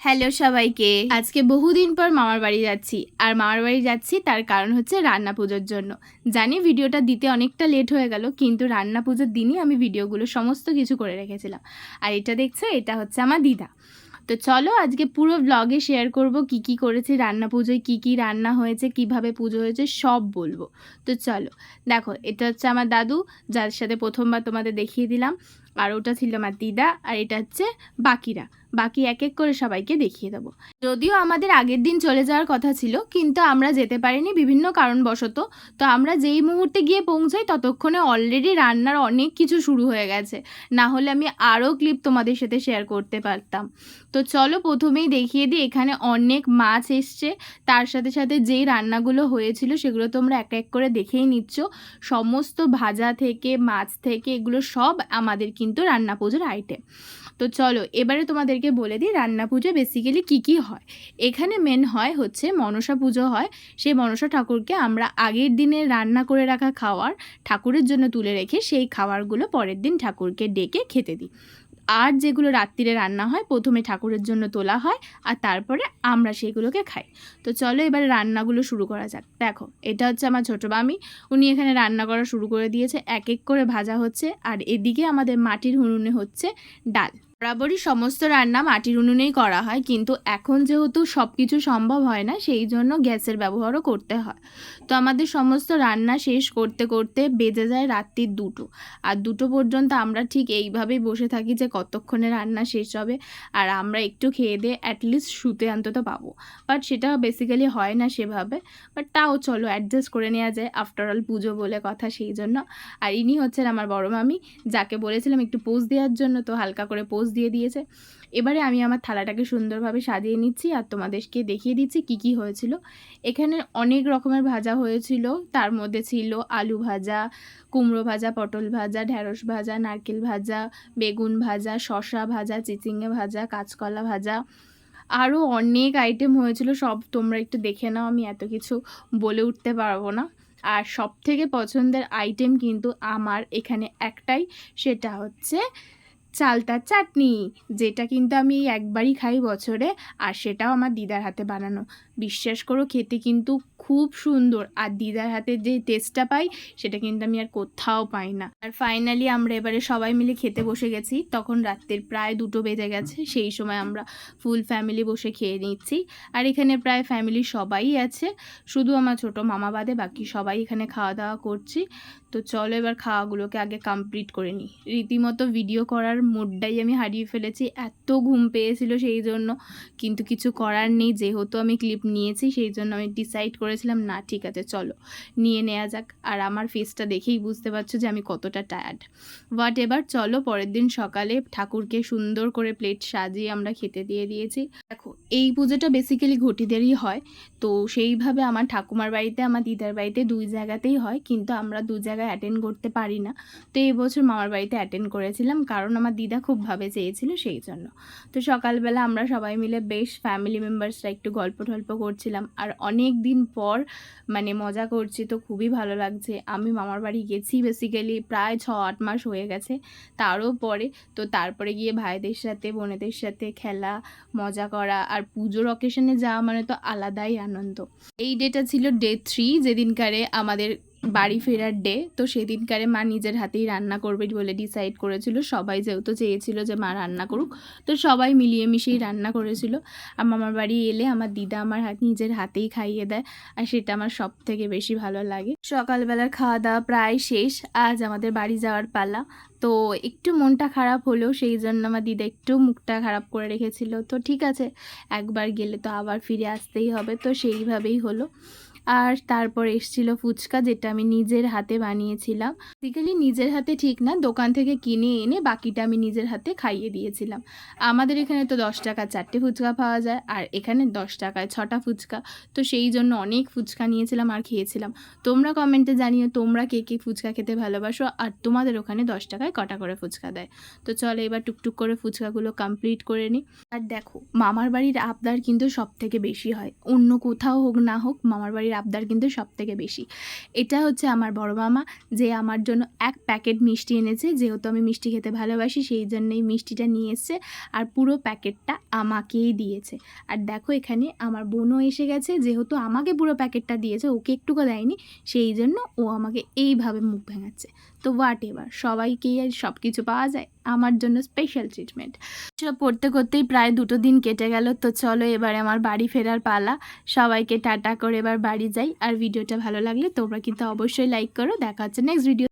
Hello সবাইকে। আজকে বহুদিন পর মামার বাড়ি যাচ্ছি। আর মামার বাড়ি যাচ্ছি তার কারণ হচ্ছে রান্না পুজোর জন্য। জানি ভিডিওটা দিতে অনেকটা লেট হয়ে গেল, কিন্তু রান্না পুজোর দিনই আমি ভিডিওগুলো সমস্ত কিছু করে রেখেছিলাম। আর এটা দেখছ, এটা হচ্ছে আমার দিদা। তো চলো আজকে পুরো ব্লগে শেয়ার করব কি কি করেছি রান্না পুজোয়, কি কি রান্না হয়েছে, কীভাবে পুজো হয়েছে, সব বলব। তো চলো, দেখো, এটা হচ্ছে আমার দাদু, যার সাথে প্রথমবার তোমাদের দেখিয়ে দিলাম। আর ওটা ছিল আমার দিদা, আর এটা হচ্ছে বাকিরা। বাকি এক এক করে সবাইকে দেখিয়ে দেবো। যদিও আমাদের আগের দিন চলে যাওয়ার কথা ছিল, কিন্তু আমরা যেতে পারিনি বিভিন্ন কারণবশত। তো আমরা যেই মুহূর্তে গিয়ে পৌঁছাই, ততক্ষণে অলরেডি রান্নার অনেক কিছু শুরু হয়ে গেছে। না হলে আমি আরও ক্লিপ তোমাদের সাথে শেয়ার করতে পারতাম। তো চলো প্রথমেই দেখিয়ে দিই, এখানে অনেক মাছ এসছে। তার সাথে সাথে যেই রান্নাগুলো হয়েছিল, সেগুলো তোমরা এক এক করে দেখেই নিচ্ছ। সমস্ত ভাজা থেকে, মাছ থেকে, এগুলো সব আমাদের কিন্তু রান্না পুজোর আইটেম তো চলো, এবারে তোমাদেরকে বলে দিই রান্না পুজো বেসিক্যালি কী কী হয়। এখানে মেন হয় হচ্ছে মনসা পুজো হয়। সেই মনসা ঠাকুরকে আমরা আগের দিনে রান্না করে রাখা খাওয়ার ঠাকুরের জন্য তুলে রেখে সেই খাওয়ারগুলো পরের দিন ঠাকুরকে ডেকে খেতে দিই। আর যেগুলো রাত্রিরে রান্না হয়, প্রথমে ঠাকুরের জন্য তোলা হয় আর তারপরে আমরা সেগুলোকে খাই। তো চলো এবার রান্নাগুলো শুরু করা যাক। দেখো, এটা হচ্ছে আমার ছোটো মামি। উনি এখানে রান্না করা শুরু করে দিয়েছে। এক এক করে ভাজা হচ্ছে। আর এদিকে আমাদের মাটির হুনুনে হচ্ছে ডাল। বরাবরই সমস্ত রান্না মাটির উনুনেই করা হয়, কিন্তু এখন যেহেতু সব কিছু সম্ভব হয় না, সেই জন্য গ্যাসের ব্যবহারও করতে হয়। তো আমাদের সমস্ত রান্না শেষ করতে করতে বেজে যায় রাত্রির দুটো। আর দুটো পর্যন্ত আমরা ঠিক এইভাবেই বসে থাকি যে কতক্ষণে রান্না শেষ হবে, আর আমরা একটু খেয়ে দিয়ে অ্যাটলিস্ট শুতে অন্তত পাবো। বাট সেটা বেসিক্যালি হয় না সেভাবে। বাট তাও চলো অ্যাডজাস্ট করে নেওয়া যায় আফটার অল পুজো বলে কথা সেই জন্য। আর ইনি হচ্ছেন আমার বড় মামি, যাকে বলেছিলাম একটু পোজ দেওয়ার জন্য, তো হালকা করে পোজ দিয়ে দিয়েছে। এবারে আমি আমার থালাটাকে সুন্দরভাবে সাজিয়ে নিচ্ছি আর তোমাদেরকে দেখিয়ে দিচ্ছি কি কি হয়েছিল। এখানে অনেক রকমের ভাজা হয়েছিল। তার মধ্যে ছিল আলু ভাজা, কুমড়ো ভাজা, পটল ভাজা ঢ্যাঁড়স ভাজা, নারকেল ভাজা, বেগুন ভাজা শশা ভাজা, চিচিঙ্গে ভাজা, কাঁচকলা ভাজা। আরও অনেক আইটেম হয়েছিল। সব তোমরা একটু দেখে নাও, আমি এত কিছু বলে উঠতে পারব না। আর সব থেকে পছন্দের আইটেম কিন্তু আমার এখানে একটাই, সেটা হচ্ছে চালতার চাটনি যেটা কিন্তু আমি একবারই খাই বছরে আর সেটাও আমার দিদার হাতে বানানো। বিশ্বাস করো খেতে কিন্তু খুব সুন্দর। আর দিদার হাতে যে টেস্টটা পাই, সেটা কিন্তু আমি আর কোথাও পাই না। আর ফাইনালি আমরা এবারে সবাই মিলে খেতে বসে গেছি। তখন রাত্রের প্রায় দুটো বেজে গেছে। সেই সময় আমরা ফুল ফ্যামিলি বসে খেয়ে নিচ্ছি। আর এখানে প্রায় ফ্যামিলি সবাই আছে। শুধু আমার ছোট মামা বাদে বাকি সবাই এখানে খাওয়া দাওয়া করছি। তো চলো এবার খাওয়াগুলোকে আগে কমপ্লিট করে নিই। রীতিমতো ভিডিও করার মুডটাই আমি হারিয়ে ফেলেছি। এত ঘুম পেয়েছিল সেই জন্য। কিন্তু কিছু করার নেই। যেহেতু আমি ক্লিপ নিয়েছি, সেই জন্য আমি ডিসাইড করেছিলাম, না, ঠিক আছে, চলো, নিয়ে নেওয়া যাক। আর আমার ফেসটা দেখেই বুঝতে পারছ যে আমি কতটা টায়ার্ড হোয়াট এবার চলো, পরের দিন সকালে ঠাকুরকে সুন্দর করে প্লেট সাজিয়ে আমরা খেতে দিয়ে দিয়েছি। দেখো, এই পুজোটা বেসিক্যালি ঘটিদেরই হয়। তো সেইভাবে আমার ঠাকুমার বাড়িতে, আমার দিদার বাড়িতে দুই জায়গাতেই হয়, কিন্তু আমরা দু জায়গায় অ্যাটেন্ড করতে পারি না। তো এই বছর মামার বাড়িতে অ্যাটেন্ড করেছিলাম, কারণ আমার দিদা খুব ভাবে চেয়েছিল সেই জন্য। তো সকালবেলা আমরা সবাই মিলে বেশ ফ্যামিলি মেম্বার্সরা একটু গল্প টল্প করছিলাম। আর অনেক দিন পর মানে মজা করছি তো খুবই ভালো লাগছে। আমি মামার বাড়ি গেছি বেসিক্যালি প্রায় ছ আট মাস হয়ে গেছে। তারও পরে তো তারপরে গিয়ে ভাইদের সাথে, বোনেদের সাথে খেলা, মজা করা আর পুজোর অকেশনে যাওয়া মানে তো আলাদাই আনন্দ। এই ডেটা ছিল ডে থ্রি যেদিনকারে আমাদের বাড়ি ফেরার ডে তো সেদিনকারে মা নিজের হাতেই রান্না করবে বলে ডিসাইড করেছিল। সবাই যেহেতু চেয়েছিল যে মা রান্না করুক, তো সবাই মিলিয়ে মিশিয়েই রান্না করেছিল। আর মামার বাড়ি এলে আমার দিদা আমার হাত নিজের হাতেই খাইয়ে দেয়, আর সেটা আমার সব থেকে বেশি ভালো লাগে। সকালবেলার খাওয়া দাওয়া প্রায় শেষ, আজ আমাদের বাড়ি যাওয়ার পালা। তো একটু মনটা খারাপ হলেও সেই জন্য আমার দিদা একটু মুখটা খারাপ করে রেখেছিল। তো ঠিক আছে, একবার গেলে তো আবার ফিরে আসতেই হবে, তো সেইভাবেই হলো। আর তারপর এসছিল ফুচকা যেটা আমি নিজের হাতে বানিয়েছিলাম। বেসিক্যালি নিজের হাতে ঠিক না, দোকান থেকে কিনে এনে বাকিটা আমি নিজের হাতে খাইয়ে দিয়েছিলাম। আমাদের এখানে তো দশ টাকা চারটে ফুচকা পাওয়া যায় আর এখানে দশ টাকায় ছটা ফুচকা। তো সেই জন্য অনেক ফুচকা নিয়েছিলাম আর খেয়েছিলাম। তোমরা কমেন্টে জানিও তোমরা কে কে ফুচকা খেতে ভালোবাসো আর তোমাদের ওখানে দশ টাকায় কটা করে ফুচকা দেয়। তো চলো এবার টুকটুক করে ফুচকাগুলো কমপ্লিট করে নিই আর দেখো, মামার বাড়ির আবদার কিন্তু সব থেকে বেশি হয়। অন্য কোথাও হোক না হোক, মামার বাড়ির আবদার কিন্তু সব থেকে বেশি। এটা হচ্ছে আমার বড় মামা, যে আমার জন্য এক প্যাকেট মিষ্টি এনেছে, যেহেতু আমি মিষ্টি খেতে ভালোবাসি, সেই জন্যই মিষ্টিটা নিয়ে এসছে আর পুরো প্যাকেটটা আমাকেই দিয়েছে। আর দেখো এখানে আমার বোনও এসে গেছে, যেহেতু আমাকে পুরো প্যাকেটটা দিয়েছে, ওকে একটুকু দেয়নি, সেই জন্য ও আমাকে এইভাবে মুখ ভেঙাচ্ছে। তো হোয়াট এভার সবাইকেই আর সব কিছু পাওয়া যায়। আমার জন্য স্পেশাল ট্রিটমেন্ট সব পড়তে করতেই প্রায় দুটো দিন কেটে গেল, তো চলো এবার আমার বাড়ি ফেরার পালা। সবাইকে টাটা করে এবার বাড়ি যাই। আর ভিডিওটা ভালো লাগলে তোমরা কিন্তু অবশ্যই লাইক করো। দেখা হচ্ছে নেক্সট ভিডিও